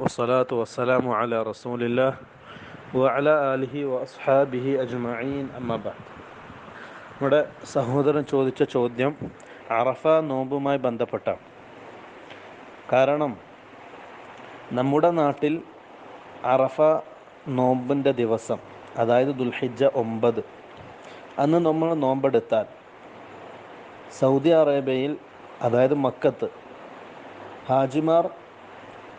വസ്സലാത്തു വസ്സലാമു അല റസൂലില്ല വഅല അലിഹി വഅസ്ഹാബിഹി അജ്മഈൻ അമ്മബാദ് നമ്മുടെ സഹോദരൻ ചോദിച്ച ചോദ്യം അറഫ നോമ്പുമായി ബന്ധപ്പെട്ട. കാരണം നമ്മുടെ നാട്ടിൽ അറഫ നോമ്പിന്റെ ദിവസം അതായത് ദുൽഹിജ ഒമ്പത് അന്ന് നമ്മൾ നോമ്പെടുത്താൽ സൗദി അറേബ്യയിൽ അതായത് മക്കത്ത് ഹാജിമാർ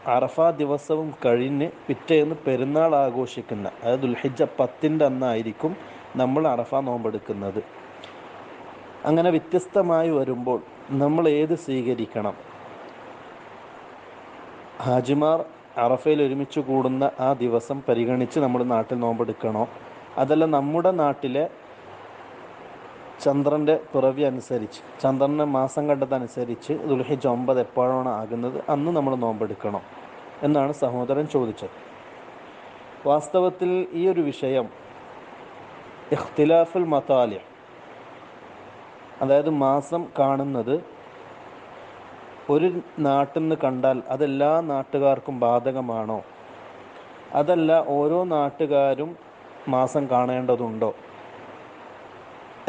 അറഫ ദിവസവും കഴിഞ്ഞ് പിറ്റേന്ന് പെരുന്നാൾ ആഘോഷിക്കുന്ന അതായത് ദുൽഹിജ പത്തിന്റെ അന്നായിരിക്കും നമ്മൾ അറഫ നോമ്പെടുക്കുന്നത്. അങ്ങനെ വ്യത്യസ്തമായി വരുമ്പോൾ നമ്മൾ ഏത് സ്വീകരിക്കണം? ഹാജിമാർ അറഫയിൽ ഒരുമിച്ച് കൂടുന്ന ആ ദിവസം പരിഗണിച്ച് നമ്മൾ നാട്ടിൽ നോമ്പെടുക്കണോ? അതല്ല നമ്മുടെ നാട്ടിലെ ചന്ദ്രന്റെ പിറവി അനുസരിച്ച് ചന്ദ്രന്റെ മാസം കണ്ടതനുസരിച്ച് ദുൽഹിജ് ഒമ്പത് എപ്പോഴാണ് ആകുന്നത് അന്ന് നമ്മൾ നോമ്പെടുക്കണം എന്നാണ് സഹോദരൻ ചോദിച്ചത്. വാസ്തവത്തിൽ ഈ ഒരു വിഷയം ഇഖ്തിലാഫുൽ മതാലിയ അതായത് മാസം കാണുന്നത് ഒരു നാട്ടിൽ നിന്ന് കണ്ടാൽ അതെല്ലാ നാട്ടുകാർക്കും ബാധകമാണോ? അതല്ല ഓരോ നാട്ടുകാരും മാസം കാണേണ്ടതുണ്ടോ?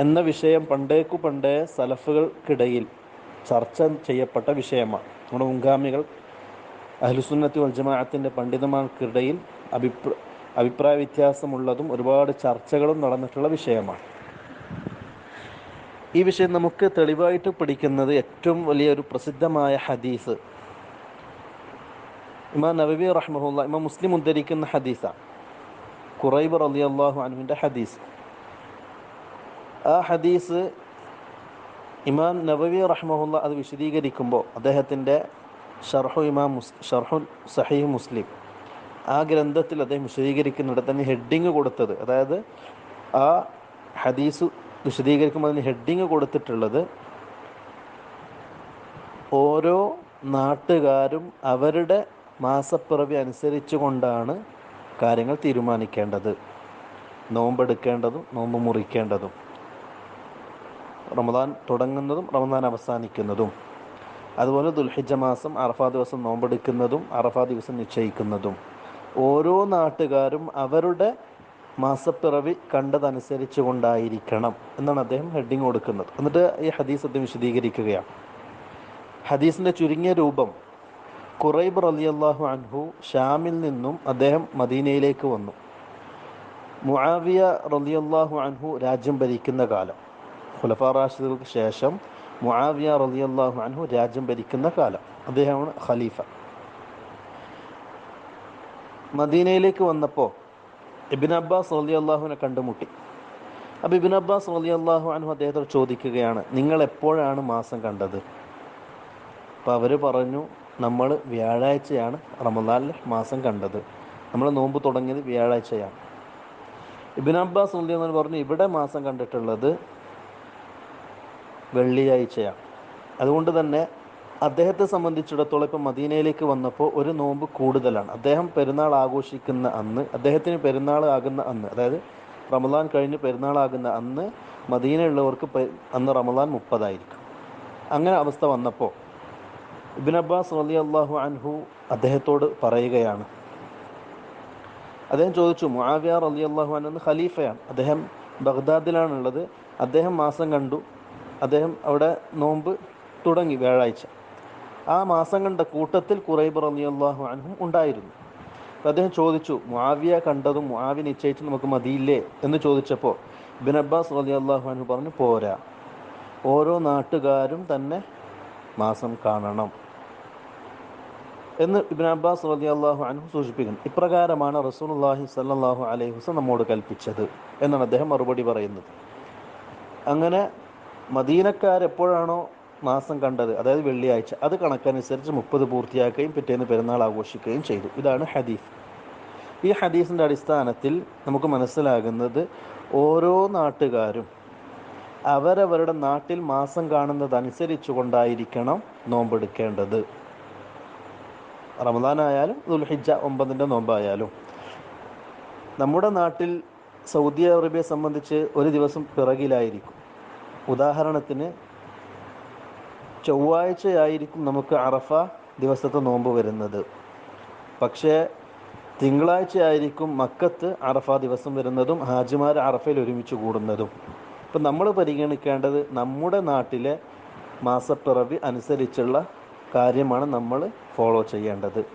എന്ന വിഷയം പണ്ടേക്കു പണ്ടേ സലഫുകൾക്കിടയിൽ ചർച്ച ചെയ്യപ്പെട്ട വിഷയമാണ്. നമ്മുടെ മുൻഗാമികൾ അഹ്ലുസുന്നത്തി വൽജമാഅത്തിന്റെ പണ്ഡിതന്മാർക്കിടയിൽ അഭിപ്ര അഭിപ്രായ വ്യത്യാസമുള്ളതും ഒരുപാട് ചർച്ചകളും നടന്നിട്ടുള്ള വിഷയമാണ്. ഈ വിഷയം നമുക്ക് തെളിവായിട്ട് പഠിക്കുന്നത് ഏറ്റവും വലിയൊരു പ്രസിദ്ധമായ ഹദീസ്. ഇമാ നബബി റഹ്മുല്ല ഇമാ മുസ്ലിം ഉദ്ധരിക്കുന്ന ഹദീസാണ്. ഖുറൈബ് അലി അള്ളാഹു അനുവിന്റെ ഹദീസ്. ആ ഹദീസ് ഇമാം നബവി റഹ്മുല്ല അത് വിശദീകരിക്കുമ്പോൾ അദ്ദേഹത്തിന്റെ ഷർഹു ഇമാം മുസ് ഷർഹു സഹീഹ് മുസ്ലിം ആ ഗ്രന്ഥത്തിൽ അദ്ദേഹം വിശദീകരിക്കുന്നിടത്ത് തന്നെ ഹെഡിങ് കൊടുത്തത്. അതായത് ആ ഹദീസ് വിശദീകരിക്കുമ്പോൾ അതിന് ഹെഡിങ് കൊടുത്തിട്ടുള്ളത് ഓരോ നാട്ടുകാരും അവരുടെ മാസപ്പിറവി അനുസരിച്ച് കൊണ്ടാണ് കാര്യങ്ങൾ തീരുമാനിക്കേണ്ടത്. നോമ്പെടുക്കേണ്ടതും നോമ്പ് മുറിക്കേണ്ടതും. റമദാൻ തുടങ്ങുന്നതും റമദാൻ അവസാനിക്കുന്നതും. അതുപോലെ ദുൽഹിജ മാസം അറഫാ ദിവസം നോമ്പെടുക്കുന്നതും അറഫാ ദിവസം നിശ്ചയിക്കുന്നതും. ഓരോ നാട്ടുകാരും അവരുടെ മാസപ്പിറവി കണ്ടതനുസരിച്ച് കൊണ്ടായിരിക്കണം എന്നാണ് അദ്ദേഹം ഹെഡിങ് കൊടുക്കുന്നത്. എന്നിട്ട് ഈ ഹദീസ് അദ്ദേഹം വിശദീകരിക്കുകയാണ്. ഹദീസിന്റെ ചുരുങ്ങിയ രൂപം കുറൈബ് റലിയല്ലാഹു അൻഹു ഷാമിൽ നിന്നും അദ്ദേഹം മദീനയിലേക്ക് വന്നു. മുആവിയ റലിയല്ലാഹു അൻഹു രാജ്യം ഭരിക്കുന്ന കാലം. ഖുലഫ റാഷിദുകൾക്ക് ശേഷം മുആവിയ റളിയല്ലാഹു അൻഹു രാജ്യം ഭരിക്കുന്ന കാലം. അദ്ദേഹമാണ് ഖലീഫ. മദീനയിലേക്ക് വന്നപ്പോൾ ഇബിൻ അബ്ബാസ് റലി അള്ളാഹുവിനെ കണ്ടുമുട്ടി. അപ്പോൾ ഇബിൻ അബ്ബാസ് റലി അള്ളാഹു അൻഹു അദ്ദേഹത്തോട് ചോദിക്കുകയാണ് നിങ്ങൾ എപ്പോഴാണ് മാസം കണ്ടത്? അപ്പോൾ അവർ പറഞ്ഞു നമ്മൾ വ്യാഴാഴ്ചയാണ് റമദാനിൽ മാസം കണ്ടത്. നമ്മൾ നോമ്പ് തുടങ്ങിയത് വ്യാഴാഴ്ചയാണ്. ഇബിൻ അബ്ബാസ് റലി അള്ളാഹു പറഞ്ഞു ഇവിടെ മാസം കണ്ടിട്ടുള്ളത് വെള്ളിയാഴ്ചയാണ്. അതുകൊണ്ട് തന്നെ അദ്ദേഹത്തെ സംബന്ധിച്ചിടത്തോളം ഇപ്പം മദീനയിലേക്ക് വന്നപ്പോൾ ഒരു നോമ്പ് കൂടുതലാണ്. അദ്ദേഹം പെരുന്നാൾ ആഘോഷിക്കുന്ന അന്ന് അദ്ദേഹത്തിന് പെരുന്നാൾ ആകുന്ന അന്ന് അതായത് റമദാൻ കഴിഞ്ഞ് പെരുന്നാളാകുന്ന അന്ന് മദീനയുള്ളവർക്ക് അന്ന് റമദാൻ മുപ്പതായിരിക്കും. അങ്ങനെ അവസ്ഥ വന്നപ്പോൾ ഇബിൻ അബ്ബാസ് അലി അള്ളാഹു അൻഹു അദ്ദേഹത്തോട് പറയുകയാണ്. അദ്ദേഹം ചോദിച്ചു മുആവിയ അലി അള്ളാഹു അൻഹു ഖലീഫയാണ്. അദ്ദേഹം ബഗ്ദാദിലാണുള്ളത്. അദ്ദേഹം മാസം കണ്ടു. അദ്ദേഹം അവിടെ നോമ്പ് തുടങ്ങി വ്യാഴാഴ്ച. ആ മാസം കണ്ട കൂട്ടത്തിൽ കുറൈബ് റലിയല്ലാഹു അൻഹും ഉണ്ടായിരുന്നു. അദ്ദേഹം ചോദിച്ചു മുആവിയ കണ്ടതും മുആവി നിശ്ചയിച്ചു നമുക്ക് മതിയില്ലേ? എന്ന് ചോദിച്ചപ്പോൾ ബിൻ അബ്ബാസ് റലി അള്ളാഹു അൻഹു പറഞ്ഞു പോരാ. ഓരോ നാട്ടുകാരും തന്നെ മാസം കാണണം. എന്ന് ഇബിൻ അബ്ബാസ് റലി അള്ളാഹു അൻഹു സൂചിപ്പിക്കുന്നു. ഇപ്രകാരമാണ് റസൂലുള്ളാഹി സല്ലാഹു അലൈഹി നമ്മോട് കൽപ്പിച്ചത് എന്നാണ് അദ്ദേഹം മറുപടി പറയുന്നത്. അങ്ങനെ മദീനക്കാരെപ്പോഴാണോ മാസം കണ്ടത്? അതായത് വെള്ളിയാഴ്ച. അത് കണക്കനുസരിച്ച് മുപ്പത് പൂർത്തിയാക്കുകയും പിറ്റേന്ന് പെരുന്നാൾ ആഘോഷിക്കുകയും ചെയ്തു. ഇതാണ് ഹദീഫ് ഈ ഹദീസിന്റെ അടിസ്ഥാനത്തിൽ നമുക്ക് മനസ്സിലാകുന്നത് ഓരോ നാട്ടുകാരും അവരവരുടെ നാട്ടിൽ മാസം കാണുന്നതനുസരിച്ച് കൊണ്ടായിരിക്കണം നോമ്പെടുക്കേണ്ടത്. റമദാനായാലും ദുൽഹിജ ഒമ്പതിന്റെ നോമ്പായാലും. നമ്മുടെ നാട്ടിൽ സൗദി അറേബ്യയെ സംബന്ധിച്ച് ഒരു ദിവസം പിറകിലായിരിക്കും. ഉദാഹരണത്തിന് ചൊവ്വാഴ്ചയായിരിക്കും നമുക്ക് അറഫ ദിവസത്തെ നോമ്പ് വരുന്നത്. പക്ഷേ തിങ്കളാഴ്ച ആയിരിക്കും മക്കത്ത് അറഫ ദിവസം വരുന്നതും ഹാജിമാർ അറഫയിൽ ഒരുമിച്ച് കൂടുന്നതും. ഇപ്പം നമ്മൾ പരിഗണിക്കേണ്ടത് നമ്മുടെ നാട്ടിലെ മാസപ്പിറവി അനുസരിച്ചുള്ള കാര്യമാണ് നമ്മൾ ഫോളോ ചെയ്യേണ്ടത്.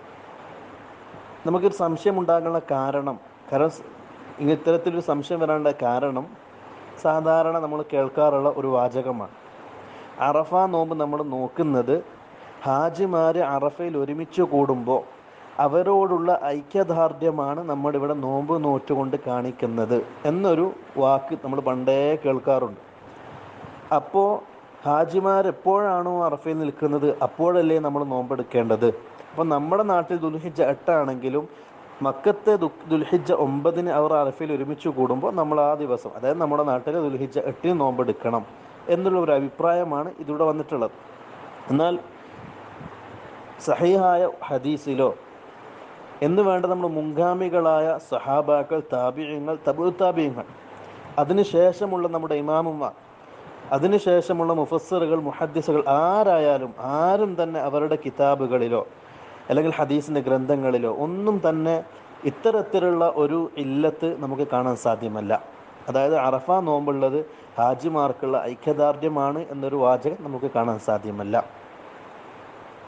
നമുക്കൊരു സംശയം ഉണ്ടാകാനുള്ള കാരണം കാരണം ഇത്തരത്തിലൊരു സംശയം വരാനുള്ള കാരണം സാധാരണ നമ്മൾ കേൾക്കാറുള്ള ഒരു വാചകമാണ്. അറഫ നോമ്പ് നമ്മൾ നോക്കുന്നത് ഹാജിമാർ അറഫയിൽ ഒരുമിച്ച് കൂടുമ്പോൾ അവരോടുള്ള ഐക്യദാർഢ്യമാണ് നമ്മളിവിടെ നോമ്പ് നോറ്റുകൊണ്ട് കാണിക്കുന്നത് എന്നൊരു വാക്ക് നമ്മൾ പണ്ടേ കേൾക്കാറുണ്ട്. അപ്പോൾ ഹാജിമാർ എപ്പോഴാണോ അറഫയിൽ നിൽക്കുന്നത് അപ്പോഴല്ലേ നമ്മൾ നോമ്പെടുക്കേണ്ടത്? അപ്പോൾ നമ്മുടെ നാട്ടിൽ ദുൽഹിജ എട്ടാണെങ്കിലും മക്കത്തെ ദുൽഹിജ ഒമ്പതിന് അവർ അറഫയിൽ ഒരുമിച്ച് കൂടുമ്പോൾ നമ്മൾ ആ ദിവസം അതായത് നമ്മുടെ നാട്ടിൽ ദുൽഹിജ എട്ടിന് നോമ്പെടുക്കണം എന്നുള്ള ഒരു അഭിപ്രായമാണ് ഇതിലൂടെ വന്നിട്ടുള്ളത്. എന്നാൽ സഹിഹായ ഹദീസിലോ എന്ന് വേണ്ട നമ്മൾ മുൻഗാമികളായ സഹാബാക്കൾ താബിയങ്ങൾ തബു താബിയങ്ങൾ അതിനുശേഷമുള്ള നമ്മുടെ ഇമാമുമാർ അതിനുശേഷമുള്ള മുഫസ്സറുകൾ മുഹദ്ദിസുകൾ ആരായാലും ആരും തന്നെ അവരുടെ കിതാബുകളിലോ അല്ലെങ്കിൽ ഹദീസിന്റെ ഗ്രന്ഥങ്ങളിലോ ഒന്നും തന്നെ ഇത്തരത്തിലുള്ള ഒരു ഇല്ലത്ത് നമുക്ക് കാണാൻ സാധ്യമല്ല. അതായത് അറഫ നോമ്പുള്ളത് ഹാജിമാർക്കുള്ള ഐക്യദാർഢ്യമാണ് എന്നൊരു വാചകം നമുക്ക് കാണാൻ സാധ്യമല്ല.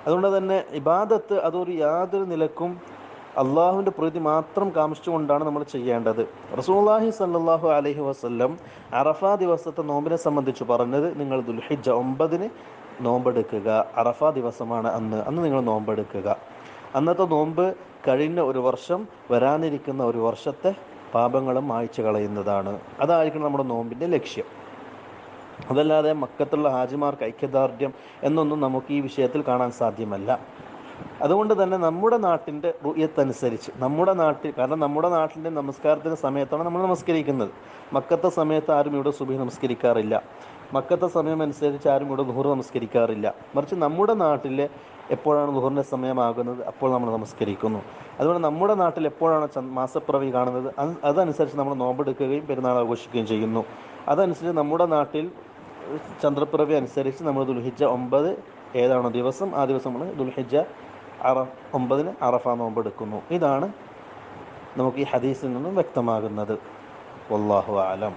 അതുകൊണ്ട് തന്നെ ഇബാദത്ത് അതൊരു യാതൊരു നിലക്കും അള്ളാഹുവിന്റെ പ്രീതി മാത്രം കാമിച്ചുകൊണ്ടാണ് നമ്മൾ ചെയ്യേണ്ടത്. റസൂല്ലാഹി സല്ലാഹു അലഹി വസ്ല്ലം അറഫ ദിവസത്തെ നോമ്പിനെ സംബന്ധിച്ച് പറഞ്ഞത് നിങ്ങൾ ദുൽഹിജ ഒമ്പതിന് നോമ്പെടുക്കുക. അറഫ ദിവസമാണ് അന്ന്. അന്ന് നിങ്ങൾ നോമ്പെടുക്കുക. അന്നത്തെ നോമ്പ് കഴിഞ്ഞ ഒരു വർഷം വരാനിരിക്കുന്ന ഒരു വർഷത്തെ പാപങ്ങളും മായ്ച്ചു കളയുന്നതാണ് അതായിരിക്കണം നമ്മുടെ നോമ്പിന്റെ ലക്ഷ്യം. അതല്ലാതെ മക്കത്തുള്ള ഹാജിമാർക്ക് ഐക്യദാർഢ്യം എന്നൊന്നും നമുക്ക് ഈ വിഷയത്തിൽ കാണാൻ സാധ്യമല്ല. അതുകൊണ്ട് തന്നെ നമ്മുടെ നാട്ടിന്റെ റുയത്തനുസരിച്ച് നമ്മുടെ നാട്ടിൽ കാരണം നമ്മുടെ നാട്ടിന്റെ നമസ്കാരത്തിന്റെ സമയത്താണ് നമ്മൾ നമസ്കരിക്കുന്നത്. മക്കത്തെ സമയത്ത് ആരും ഇവിടെ സുബി നമസ്കരിക്കാറില്ല. മക്കത്തെ സമയം അനുസരിച്ച് ആരും ഇവിടെ നുഹർ നമസ്കരിക്കാറില്ല. മറിച്ച് നമ്മുടെ നാട്ടിൽ എപ്പോഴാണ് ദുഹറിന്റെ സമയമാകുന്നത് അപ്പോൾ നമ്മൾ നമസ്കരിക്കുന്നു. അതുപോലെ നമ്മുടെ നാട്ടിൽ എപ്പോഴാണ് മാസപ്പിറവി കാണുന്നത് അത് അതനുസരിച്ച് നമ്മൾ നോമ്പെടുക്കുകയും പെരുന്നാൾ ആഘോഷിക്കുകയും ചെയ്യുന്നു. അതനുസരിച്ച് നമ്മുടെ നാട്ടിൽ ചന്ദ്രപ്പിറവി അനുസരിച്ച് നമ്മൾ ദുൽഹിജ ഒമ്പത് ഏതാണോ ദിവസം ആ ദിവസം നമ്മൾ ദുൽഹിജ അറ ഒമ്പതിന് അറഫ നോമ്പെടുക്കുന്നു. ഇതാണ് നമുക്ക് ഈ ഹദീസിൽ നിന്നും വ്യക്തമാകുന്നത്. വല്ലാഹു ആലം